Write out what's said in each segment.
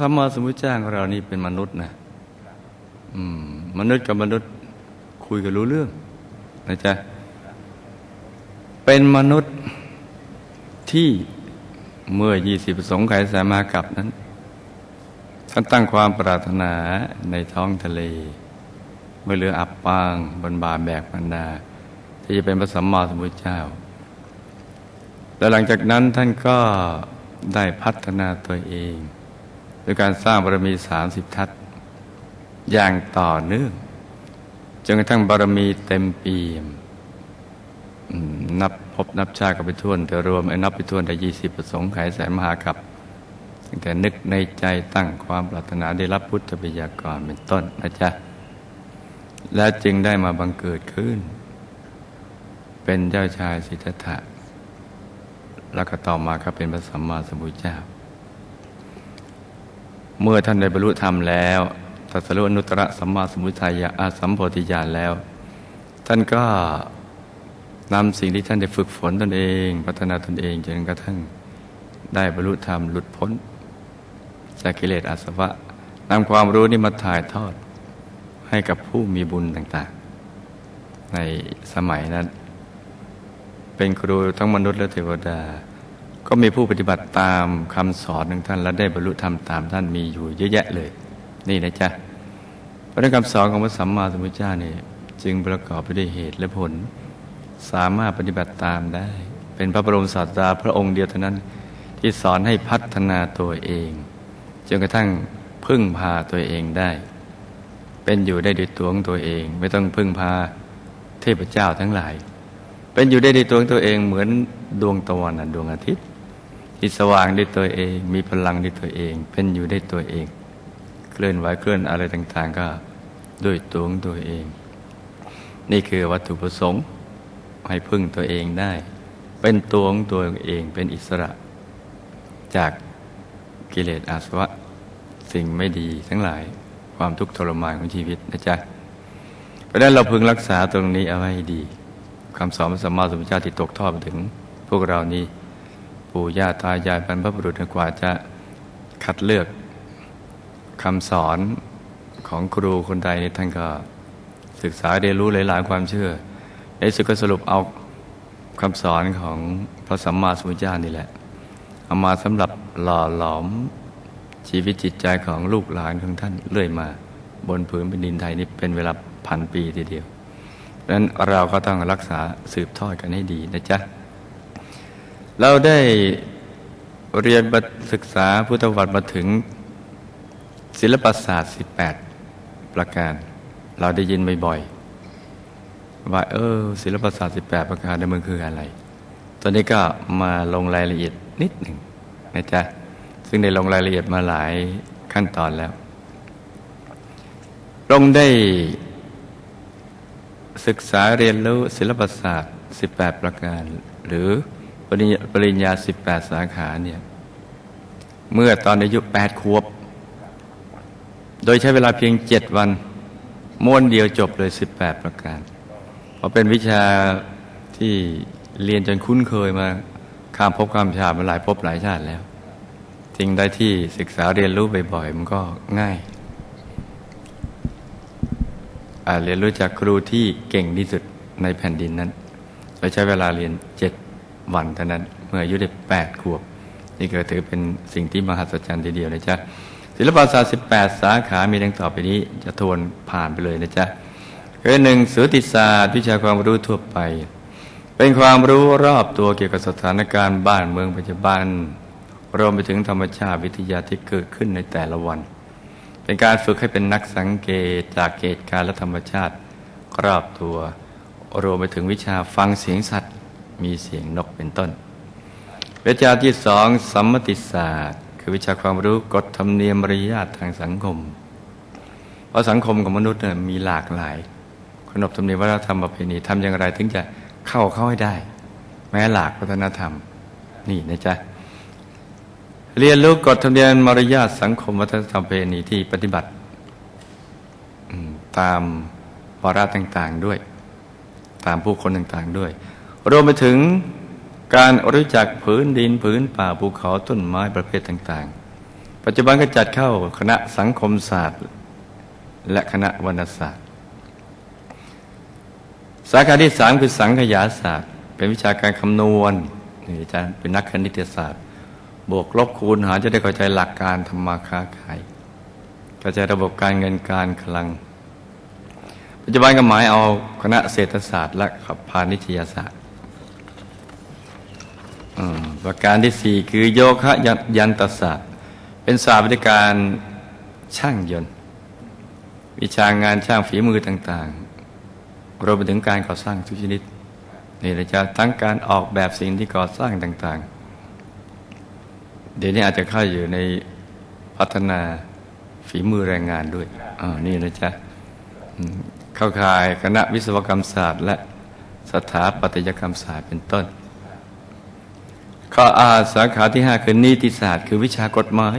สัมมาสัมพุทธเจ้าของเรานี่เป็นมนุษย์นะอืมมนุษย์กับมนุษย์คุยกันรู้เรื่องนะจ๊ะเป็นมนุษย์ที่เมื่อยี่สิบสงไขยสามากับนั้นท่านตั้งความปรารถนาในท้องทะเล เมื่อเรืออับปางบนบาแบกบรรดา ที่จะเป็นพระสัมมาสัมพุทธเจ้า และหลังจากนั้นท่านก็ได้พัฒนาตัวเอง โดยการสร้างบารมีสามสิบทัศอย่างต่อเนื่องจนกระทั่งบารมีเต็มเปี่ยมนับพบนับชาติก็ไปทวนแต่รวมไอ้นับไปทวนได้ยี่สิบประสงค์ขายแสนมหากับตั้งแต่นึกในใจตั้งความปรารถนาได้รับพุทธบิยากรเป็นต้นนะจ๊ะ และจึงได้มาบังเกิดขึ้น เป็นเจ้าชายสิทธัตถะแล้วก็ต่อมาก็เป็นพระสัมมาสัมพุทธเจ้า เมื่อท่านได้บรรลุธรรมแล้วตัสรู้อนุตตรสัมมาสัมพุทธายาอาสัมโพธิญาณแล้ว ท่านก็นำสิ่งที่ท่านได้ฝึกฝนตนเอง พัฒนาตนเองจนกระทั่งได้บรรลุธรรมหลุดพ้น จากกิเลสอาสวะนำความรู้นี้มาถ่ายทอดให้กับผู้มีบุญต่างๆ ในสมัยนั้น เป็นครูทั้งมนุษย์และเทวดา ก็มีผู้ปฏิบัติตามคำสอนของท่าน และได้บรรลุธรรมตามท่านมีอยู่เยอะแยะเลย นี่นะจ๊ะเพราะนั้นคำสอนของพระสัมมาสัมพุทธเจ้าเนี่ยจึงประกอบไปด้วยเหตุและผล สามารถปฏิบัติตามได้ เป็นพระบรมศาสดาพระองค์เดียวเท่านั้น ที่สอนให้พัฒนาตัวเองจนกระทั่งพึ่งพาตัวเองได้ เป็นอยู่ได้ด้วยตัวของตัวเอง ไม่ต้องพึ่งพาเทพเจ้าทั้งหลาย เป็นอยู่ได้ด้วยตัวของตัวเองเหมือนดวงตะวันดวงอาทิตย์ ที่สว่างด้วยตัวเอง มีพลังด้วยตัวเอง เป็นอยู่ได้ตัวเอง เคลื่อนไหวเคลื่อนอะไรต่างๆ ก็ด้วยตัวของตัวเอง นี่คือวัตถุประสงค์ให้พึ่งตัวเองได้ เป็นตัวของตัวเองเป็นอิสระ จากกิเลสอาสวะ สิ่งไม่ดีทั้งหลายความทุกข์ทรมานของชีวิตนะจ๊ะเพราะนั้นเราพึงรักษาตรงนี้เอาไว้ดีคำสอนพระสัมมาสัมพุทธเจ้าที่ตกทอดถึง พวกเรานี้ ปู่ย่าตายายบรรพบุรุษกว่าจะคัดเลือกคำสอนของครูคนใดนี่ท่านก็ศึกษาเรียนรู้หลายๆความเชื่อ ในสุดก็สรุปเอาคำสอนของพระสัมมาสัมพุทธเจ้านี่แหละ เอามาสำหรับหล่อหลอมชีวิตจิตใจของลูกหลานของท่านเรื่อยมาบนผืนแผ่นดินไทยนี้เป็นเวลาพันปีทีเดียวดังนั้นเราก็ต้องรักษาสืบทอดกันให้ดีนะจ๊ะ เราได้เรียนศึกษาพุทธวัตรมาถึง ศิลปศาสตร์ 18 ประการ เราได้ยินบ่อยๆว่าเออศิลปศาสตร์ 18 ประการในมันคืออะไร ตอนนี้ก็มาลงรายละเอียดนิดหนึ่งนะจ๊ะ ซึ่งได้ลงรายละเอียดมาหลายขั้นตอนแล้วลงได้ศึกษาเรียนรู้ศิลปศาสตร์ 18 ประการ หรือ ปริญญาปริญญา 18 สาขาเนี่ยเมื่อตอนอายุ 8 ขวบ โดยใช้เวลาเพียง 7 วันม้วนเดียวจบเลย 18 ประการ เพราะเป็นวิชาที่เรียนจนคุ้นเคยมาข้ามภพข้ามชาติมาหลายภพหลายชาติแล้วจริงได้ที่ศึกษาเรียนรู้บ่อยๆ มันก็ง่ายเรียนรู้จากครูที่เก่งที่สุดในแผ่นดินนั้นโดยใช้เวลาเรียนเจ็ด วันเท่านั้น เมื่ออายุได้แปดขวบ นี่ก็ถือเป็นสิ่งที่มหัศจรรย์ทีเดียวนะจ๊ะศิลปศาสตร์18 สาขามีดังต่อไปนี้จะทวนผ่านไปเลยนะจ๊ะคือหนึ่งสุติศาสตร์วิชาความรู้ทั่วไป เป็นความรู้รอบตัวเกี่ยวกับสถานการณ์บ้านเมืองปัจจุบัน รวมไปถึงธรรมชาติวิทยาที่เกิดขึ้นในแต่ละวัน เป็นการฝึกให้เป็นนักสังเกตจากเหตุการณ์และธรรมชาติรอบตัว รวมไปถึงวิชาฟังเสียงสัตว์ มีเสียงนกเป็นต้น วิชาที่สองสัมมติศาสตร์ คือวิชาความรู้กฎธรรมเนียมมารยาททางสังคม เพราะสังคมของมนุษย์เนี่ยมีหลากหลายขนบธรรมเนียมวัฒนธรรมประเพณีทำอย่างไรถึงจะเข้าเข้าให้ได้ แม้หลากวัฒนธรรม นี่นะจ๊ะเรียนรู้กฎธรรมเนียมมารยาทสังคมวัฒนธรรมประเพณีที่ปฏิบัติตามวาระต่างๆด้วย ตามผู้คนต่างๆด้วย รวมไปถึงการรู้จักผืนดินผืนป่าภูเขาต้นไม้ประเภทต่างๆ ปัจจุบันก็จัดเข้าคณะสังคมศาสตร์ และคณะวรรณศาสตร์ สาขาที่สามคือสังขยาศาสตร์ เป็นวิชาการคำนวณนี่อาจารย์เป็นนักคณิตศาสตร์ บวกลบคูณหารจะได้เข้าใจหลักการทำมาค้าขายเข้าใจระบบการเงินการคลัง ปัจจุบันก็หมายเอาคณะเศรษฐศาสตร์ และพาณิชยศาสตร์ ประการที่สี่คือโยคะยันตศาสตร์เป็นศาสตร์วิทยาการช่างยนต์ วิชางานช่างฝีมือต่างๆรวมไปถึงการก่อสร้างทุกชนิดนี่นะจ๊ะทั้งการออกแบบสิ่งที่ก่อสร้างต่างๆ เดี๋ยวนี้อาจจะเข้าอยู่ในพัฒนาฝีมือแรงงานด้วยอ่านี่นะจ๊ะเข้าข่ายคณะวิศวกรรมศาสตร์ และสถาปัตยกรรมศาสตร์เป็นต้น ข้ออาสาขาที่ 5 คือนิติศาสตร์ คือวิชากฎหมาย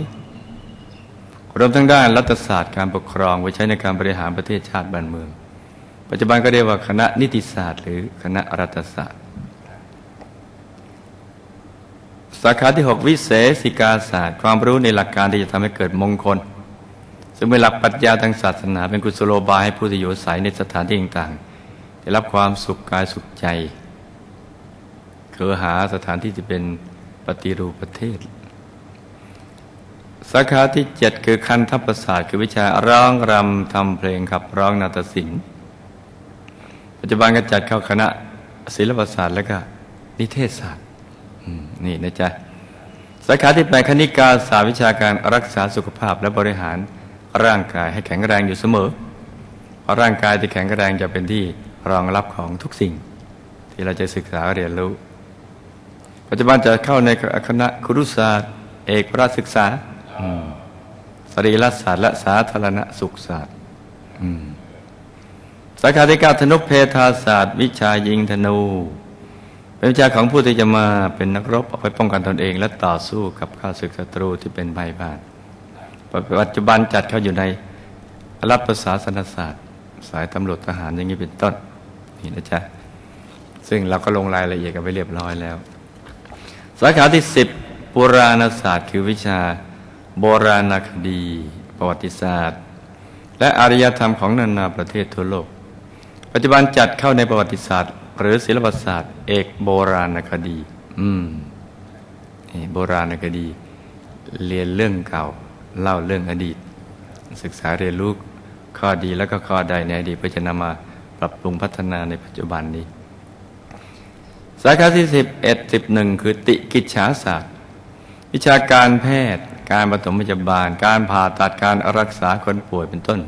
รวมทั้งด้านรัฐศาสตร์การปกครองไว้ใช้ในการบริหารประเทศชาติบ้านเมือง ปัจจุบันก็เรียกว่าคณะนิติศาสตร์ หรือคณะรัฐศาสตร์ สาขาที่ 6 วิเศษิกาศาสตร์ ความรู้ในหลักการที่จะทำให้เกิดมงคล ซึ่งเป็นหลักปรัชญาทางศาสนา เป็นกุศโลบายให้ผู้ที่อยู่อาศัยในสถานที่ต่างๆได้รับความสุขกายสุขใจ คือหาสถานที่ที่เป็นปฏิรูปประเทศ สาขาที่เจ็ดคือคันทัพประสาทคือวิชาร้องรำทำเพลงขับร้องนาฏศิลป์ปัจจุบันก็จัดเข้าคณะศิลปศาสตร์และก็นิเทศศาสตร์นี่นะจ๊ะสาขาที่แปดคณิกาศาสตร์วิชาการรักษาสุขภาพและบริหารร่างกายให้แข็งแรงอยู่เสมอเพราะร่างกายที่แข็งแรงจะเป็นที่รองรับของทุกสิ่ง ที่เราจะศึกษาเรียนรู้ ปัจจุบันจะเข้าในคณะครุศาสตร์ เอกพระศึกษาสรีรศาสตร์และสาธารณสุขศาสตร์สาขาที่เก้าธนุเพทาศาสตร์ วิชายิงธนู เป็นวิชาของผู้ที่จะมาเป็นนักรบเอาไปป้องกันตนเอง และต่อสู้กับข้าศึกศัตรูที่เป็นภัยบ้านปัจจุบันจัดเข้าอยู่ในรัฐประศาสนศาสตร์ สายตำรวจทหารอย่างนี้เป็นต้นนี่นะจ๊ะซึ่งเราก็ลงรายละเอียดกันไปเรียบร้อยแล้ว สาขาที่สิบปุราณศาสตร์คือวิชา โบราณคดี ประวัติศาสตร์ และอารยธรรมของนานาประเทศทั่วโลก ปัจจุบันจัดเข้าในประวัติศาสตร์ หรือศิลปศาสตร์ เอกโบราณคดี อืมโบราณคดี เรียนเรื่องเก่า เล่าเรื่องอดีต ศึกษาเรียนรู้ข้อดีแล้วก็ข้อใดในอดีตเพื่อจะนำมาปรับปรุงพัฒนาในปัจจุบันนี้ สาขาที่สิบเอ็ดสิบหนึ่งคือติกิจฉาศาสตร์ วิชาการแพทย์ การปฐมพยาบาล การผ่าตัดการรักษาคนป่วยเป็นต้น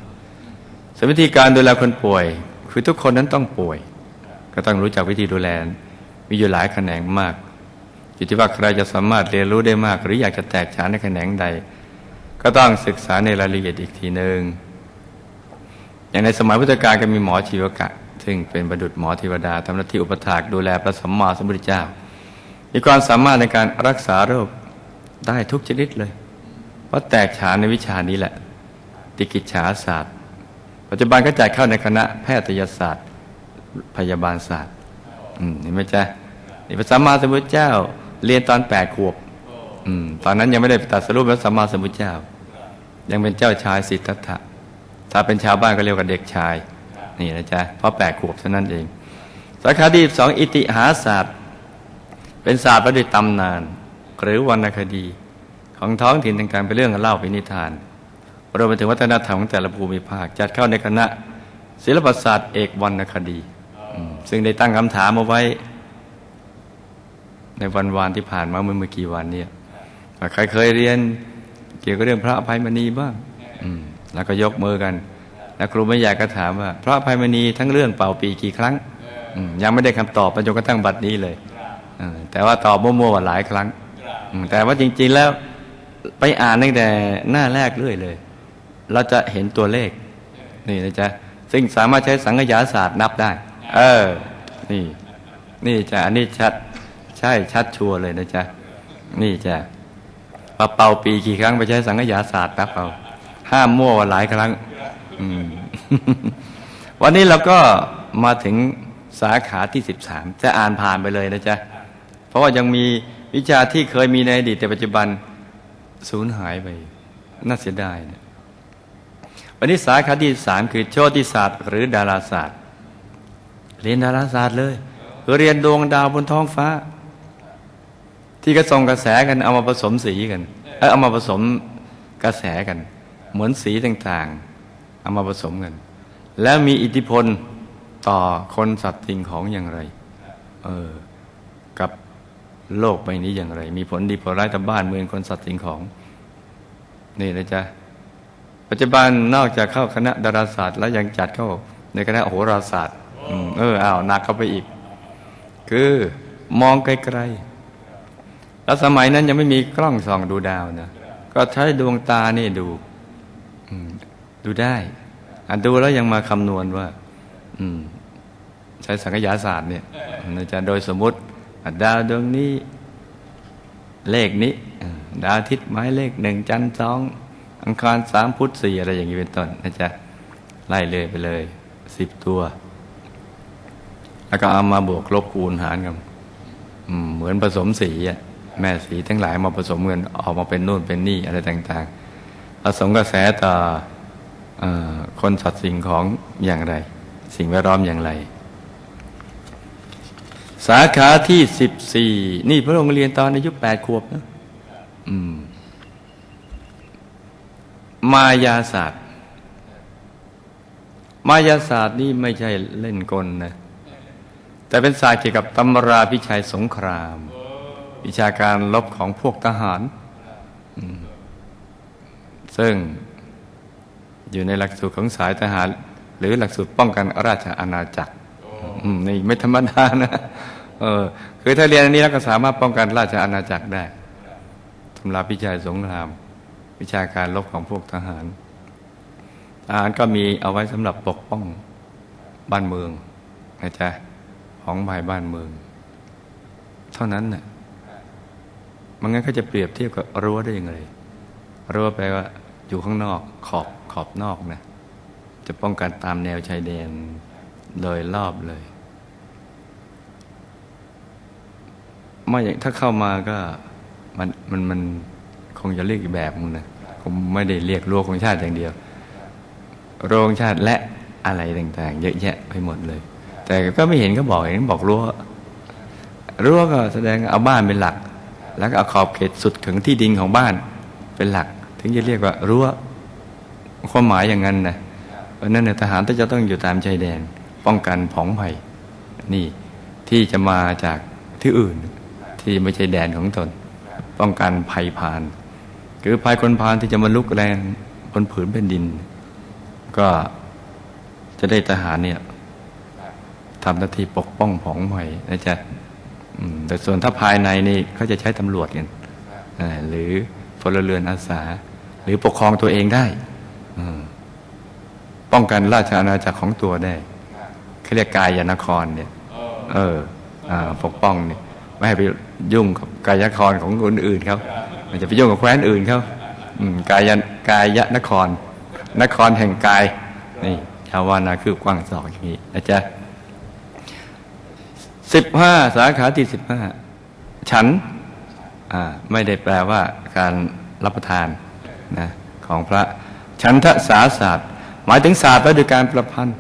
สวิธีการดูแลคนป่วย คือทุกคนนั้นต้องป่วย ก็ต้องรู้จักวิธีดูแล มีอยู่หลายแขนงมากอยู่ที่ว่าใครจะสามารถเรียนรู้ได้มาก หรืออยากจะแตกฉานในแขนงใด ก็ต้องศึกษาในรายละเอียดอีกทีหนึ่งอย่างในสมัยพุทธกาลก็มีหมอชีวกะ ซึ่งเป็นประดุษหมอเทวดาทำหน้าที่อุปถากดูแลพระสัมมาสัมพุทธเจ้า มีความสามารถในการรักษาโรคได้ทุกชนิดเลย เพราะแตกฉานในวิชานี้แหละ ติกิจฉาศาสตร์ ปัจจุบันก็จัดเข้าในคณะแพทยศาสตร์ พยาบาลศาสตร์อืมเห็นไหมจ๊ะนี่พระสัมมาสัมพุทธเจ้า เรียนตอนแปดขวบอืมตอนนั้นยังไม่ได้ตัดสรุปพระสัมมาสัมพุทธเจ้า ยังเป็นเจ้าชายสิทธัตถะถ้าเป็นชาวบ้านก็เรียกว่าเด็กชาย นี่นะจ๊ะเพราะแปดขวบเท่านั้นเอง สาขาที่สองอิติหาศาสตร์ เป็นศาสตร์ประดิษฐ์ตำนาน หรือวรรณคดี ของท้องถิ่นต่างๆเป็นเรื่องเล่าเป็นนิทานรวมไปถึงวัฒนธรรมของแต่ละภูมิภาค จัดเข้าในคณะ ศิลปศาสตร์เอกวรรณคดี ซึ่งได้ตั้งคำถามเอาไว้ ในวันวานที่ผ่านมาเมื่อเมื่อกี่วันเนี่ยใครเคยเรียน เกี่ยวกับเรื่องพระอภัยมณีบ้างแล้วก็ยกมือกัน แล้วครูไม่อยากก็ถามว่า พระภัยมณีทั้งเรื่องเป่าปีกี่ครั้ง ยังไม่ได้คำตอบจนกระทั่งบัดนี้เลย แต่ว่าตอบมั่วๆว่าหลายครั้ง แต่ว่าจริง ๆแล้วไปอ่านตั้งแต่หน้าแรกเรื่อยเลย เราจะเห็นตัวเลข นี่นะจ๊ะซึ่งสามารถใช้สังขยาศาสตร์นับได้ เออ นี่ นี่จ้ะอันนี้ชัด ใช่ชัดชัวร์เลยนะจ๊ะ นี่จ้ะปะเป่าปีกี่ครั้งไปใช้สังขยาศาสตร์นับเอาห้ามมั่วว่าหลายครั้ง วันนี้เราก็มาถึงสาขาที่สิบสามจะอ่านผ่านไปเลยนะจ๊ะ เพราะว่ายังมีวิชาที่เคยมีในอดีตแต่ปัจจุบันสูญหายไป น่าเสียดายนะวันนี้สาขาที่สามคือโชติศาสตร์ หรือดาราศาสตร์ เรียนดาราศาสตร์เลยคือเรียนดวงดาวบนท้องฟ้า ที่กระส่งกระแสกันเอามาผสมสีกัน เออเอามาผสมกระแสกัน เหมือนสีต่างๆ เอามาผสมกัน แล้วมีอิทธิพลต่อคนสัตว์สิ่งของอย่างไรเออกับโลกใบนี้อย่างไร มีผลดีผลร้ายต่อบ้านเมืองคนสัตว์สิ่งของ นี่นะจ๊ะปัจจุบันนอกจากเข้าคณะดาราศาสตร์ แล้วยังจัดเข้าในคณะโหราศาสตร์อืเอออ้าวหนักเข้าไปอีก คือมองไกลๆแล้วสมัยนั้นยังไม่มีกล้องส่องดูดาวนะก็ใช้ดวงตานี่ดู ดูได้อะดูแล้วยังมาคำนวณว่า อืม ใช้สังคยาศาสตร์เนี่ยนะจ๊ะโดยสมมุติดาวดวงนี้เลขนี้ ดาวอาทิตย์หมายเลขหนึ่งจันทร์สองอังคารสามพุธสี่อะไรอย่างนี้เป็นต้นนะจ๊ะไล่เลยไปเลยสิบตัว แล้วก็เอามาบวกลบคูณหารกันเหมือนผสมสีอะแม่สีทั้งหลายมาผสมกันออกมาเป็นนู่นเป็นนี่อะไรต่าง ๆ ผสมกระแสต่อ คนสัตว์สิ่งของอย่างไร สิ่งแวดล้อมอย่างไร สาขาที่สิบสี่นี่พระองค์เรียนตอนอายุแปดขวบนะมมายาศาสตร์ มายาศาสตร์นี่ไม่ใช่เล่นกลนะ แต่เป็นศาสตร์เกี่ยวกับตำราพิชัยสงคราม วิชาการลบของพวกทหาร ซึ่ง อยู่ในหลักสูตรของสายทหาร หรือหลักสูตรป้องกันราชอาณาจักรนี่ไม่ธรรมดานะเออคือถ้าเรียนอันนี้แล้วก็สามารถป้องกันราชอาณาจักรได้ตำราพิชัยสงคราม วิชาการลบของพวกทหารทหารก็มีเอาไว้สำหรับปกป้องบ้านเมืองนะจ๊ะของภายบ้านเมือง เท่านั้นน่ะมันงั้นเขาจะเปรียบเทียบกับรั้วได้ยังไงรั้วแปลว่าอยู่ข้างนอกขอบ ขอบนอกนะจะป้องกันตามแนวชายแดนโดยรอบเลยไม่อย่างถ้าเข้ามาก็มันมันมันคงจะเรียกอีกแบบนึงนะคงไม่ได้เรียกรั้วของชาติอย่างเดียว โรงชาติและอะไรต่าง ๆ เยอะแยะไปหมดเลย แต่ก็ไม่เห็นเขาบอกเห็นบอกรั้วรั้วก็แสดงเอาบ้านเป็นหลัก แล้วก็เอาขอบเขตสุดถึงที่ดินของบ้านเป็นหลัก ถึงจะเรียกว่ารั้ว ความหมายอย่างนั้นนะเพราะนั้นเนี่ยทหารจะต้องอยู่ตามชายแดน ป้องกันผองภัยนี่ที่จะมาจากที่อื่น ที่ไม่ใช่แดนของตน ป้องกันภัยพาน คือภัยคนพานที่จะมาลุกแรงบนผืนแผ่นดิน ก็จะได้ทหารเนี่ยทำหน้าที่ปกป้องผองภัยนะจ๊ะแต่ส่วนถ้าภายในนี่เขาจะใช้ตำรวจกันหรือพลเรือนอาสา หรือปกครองตัวเองได้ ป้องกันราชอาณาจักรของตัวได้เขาเรียกกายยานครเนี่ย เอออ่าปกป้องเนี่ย ไม่ให้ไปยุ่งกับกายนครของคนอื่นเขามันจะไปยุ่งกับแคว้นอื่นเขาอืมกายยนกายยนคร นครแห่งกาย นี่ชาวานาคือกว้างศอกอย่างนี้นะจ๊ะสิบห้าสาขาที่สิบห้าฉันอ่าไม่ได้แปลว่าการรับประทานนะของพระ ฉันทศาศาสตร์ หมายถึงศาสตร์และโดยการประพันธ์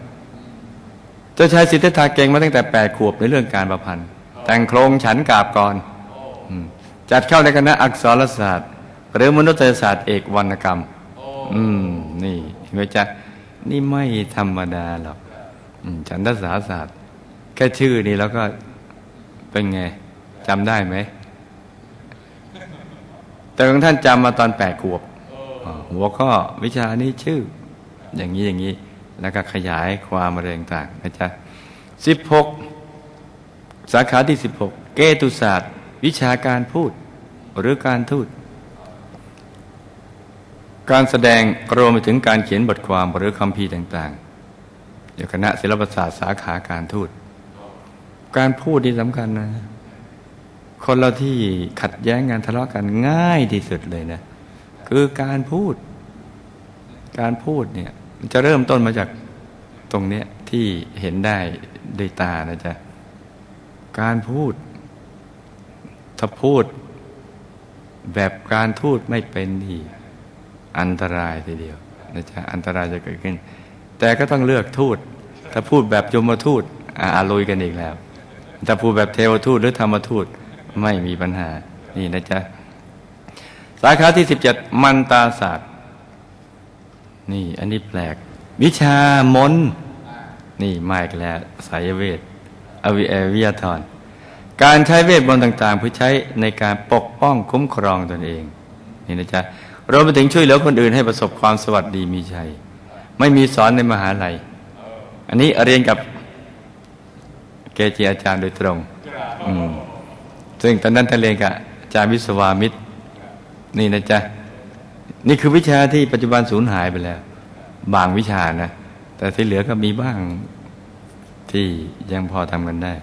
เจ้าชายสิทธัตถะเก่งมาตั้งแต่แปดขวบในเรื่องการประพันธ์ แต่งโครงฉันกาบก่อนจัดเข้าในคณะอักษรศาสตร์ หรือมนุษยศาสตร์เอกวรรณกรรม อืม นี่เห็นไหมจ๊ะนี่ไม่ธรรมดาหรอกฉันทศาศาสตร์ แค่ชื่อนี่แล้วก็เป็นไงจำได้ไหม แต่ของท่านจำมาตอนแปดขวบ หัวข้อวิชานี้ชื่อ อย่างนี้อย่างนี้ แล้วก็ขยายความอะไรต่างๆนะจ๊ะสิบหกสาขาที่สิบหกเกตุศาสตร์ วิชาการพูด หรือการทูตการแสดงรวมไปถึงการเขียนบทความหรือคำพีต่างๆอยู่คณะศิลปศาสตร์สาขาการทูต การพูดนี่สำคัญนะ คนเราที่ขัดแย้งกันทะเลาะกันง่ายที่สุดเลยนะ คือการพูด การพูดเนี่ยมันจะเริ่มต้นมาจากตรงเนี้ยที่เห็นได้ด้วยตานะจ๊ะการพูด ถ้าพูดแบบการทูตไม่เป็นนี่อันตรายทีเดียวนะจ๊ะอันตรายจะเกิดขึ้น แต่ก็ต้องเลือกทูตถ้าพูดแบบยมทูตอ่าอาลุยกันอีกแล้ว ถ้าพูดแบบเทวทูตหรือธรรมทูตไม่มีปัญหานี่นะจ๊ะ สาขาที่ 17 มันตาศาสตร์ นี่อันนี้แปลก วิชามน์นี่มาอีกแล้วสายเวทอวิเอวิยาธรการใช้เวทมนต์ต่าง ๆ เพื่อใช้ในการปกป้องคุ้มครองตนเอง นี่นะจ๊ะรวมไปถึงช่วยเหลือคนอื่นให้ประสบความสวัสดีมีชัย ไม่มีสอนในมหาลัย อันนี้เรียนกับเกจิอาจารย์โดยตรง ซึ่งตอนนั้นท่านเรียนกับอาจารย์วิศวามิตร นี่นะจ๊ะ นี่คือวิชาที่ปัจจุบันสูญหายไปแล้ว บางวิชานะ แต่ที่เหลือก็มีบ้างที่ยังพอทำกันได้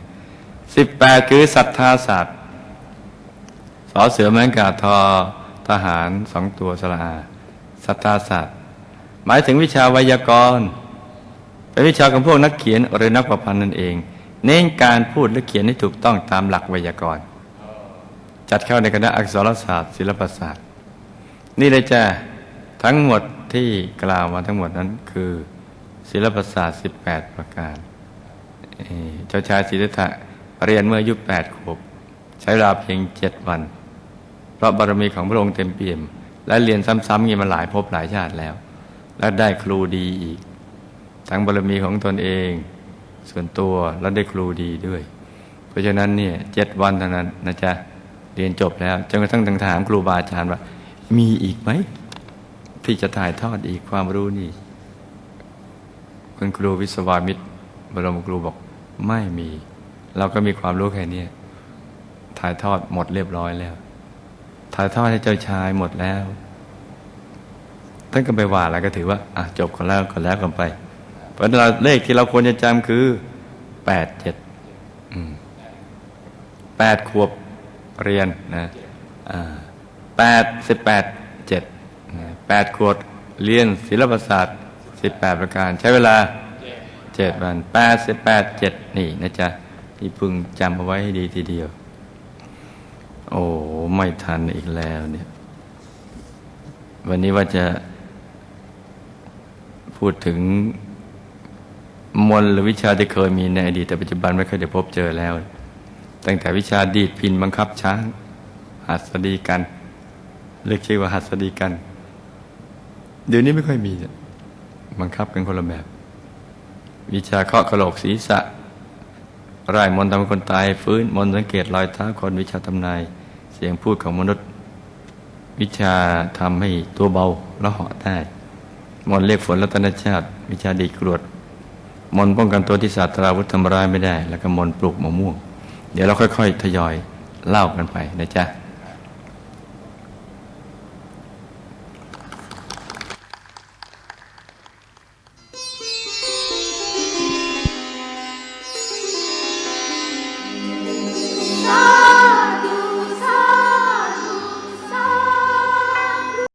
สิบแปดคือศรัทธาศาสตร์สอเสือแมงกาทอทหารสองตัวสละอาศรัทธาศาสตร์หมายถึงวิชาไวยากรณ์เป็นวิชาของพวกนักเขียนหรือนักประพันธ์นั่นเอง เน้นการพูดและเขียนให้ถูกต้องตามหลักไวยากรณ์ จัดเข้าในคณะอักษรศาสตร์ ศิลปศาสตร์ นี่เลยจ้ะทั้งหมดที่กล่าวมาทั้งหมดนั้นคือศิลปศาสตร์ 18 ประการเจ้าชายศิริธะเรียนเมื่ออายุ8ขวบใช้เวลาเพียง7วัน เพราะบารมีของพระองค์เต็มเปี่ยม และเรียนซ้ำๆงี้มาหลายภพหลายชาติแล้ว และได้ครูดีอีก ทั้งบารมีของตนเอง ส่วนตัวและได้ครูดีด้วย เพราะฉะนั้นเนี่ยเจ็ดวันเท่านั้นนะจ๊ะ เรียนจบแล้วจนกระทั่งทางถามครูบาอาจารย์ว่า มีอีกไหม ที่จะถ่ายทอดอีกความรู้นี่ คุณครูวิศวามิตร บรมครูบอกไม่มี เราก็มีความรู้แค่นี้ถ่ายทอดหมดเรียบร้อยแล้ว ถ่ายทอดให้เจ้าชายหมดแล้วท่านก็ไปว่าอะไรก็ถือว่าอะจบกันแล้วก็แล้วกันไป เพราะเลขที่เราควรจะจำคือแปดเจ็ดแปดขวบ เรียนนะแปดสิบแปดเจ็ดแปดขวบเรียนศิลปศาสตร์สิบแปดประการ ใช้เวลาเจ็ดวันแปดสิบแปดเจ็ดนี่นะจ๊ะ ที่พึงจำเอาไว้ให้ดีทีเดียว โอ้ไม่ทันอีกแล้วเนี่ย วันนี้ว่าจะพูดถึงมนหรือวิชาที่เคยมีในอดีตแต่ปัจจุบันไม่เคยได้พบเจอแล้ว ตั้งแต่วิชาดีดพินบังคับช้าง หัสดีกัน เรียกชื่อว่าหัสดีกัน เดี๋ยวนี้ไม่ค่อยมีบังคับกันคนละแบบ วิชาเคาะกระโหลกศีรษะไร่มนต์ทำคนตายฟื้นมนต์สังเกตรอยเท้าคนวิชาทำนายเสียงพูดของมนุษย์ วิชาทำให้ตัวเบาแล้วเหาะได้มนต์เรียกฝนรัตนชาติ วิชาดีดกรวด มนต์ป้องกันตัวที่ศาสตราวุธทำร้ายไม่ได้ แล้วก็มนต์ปลูกมะม่วง เดี๋ยวเราค่อย ๆ ทยอยเล่ากันไปนะจ๊ะ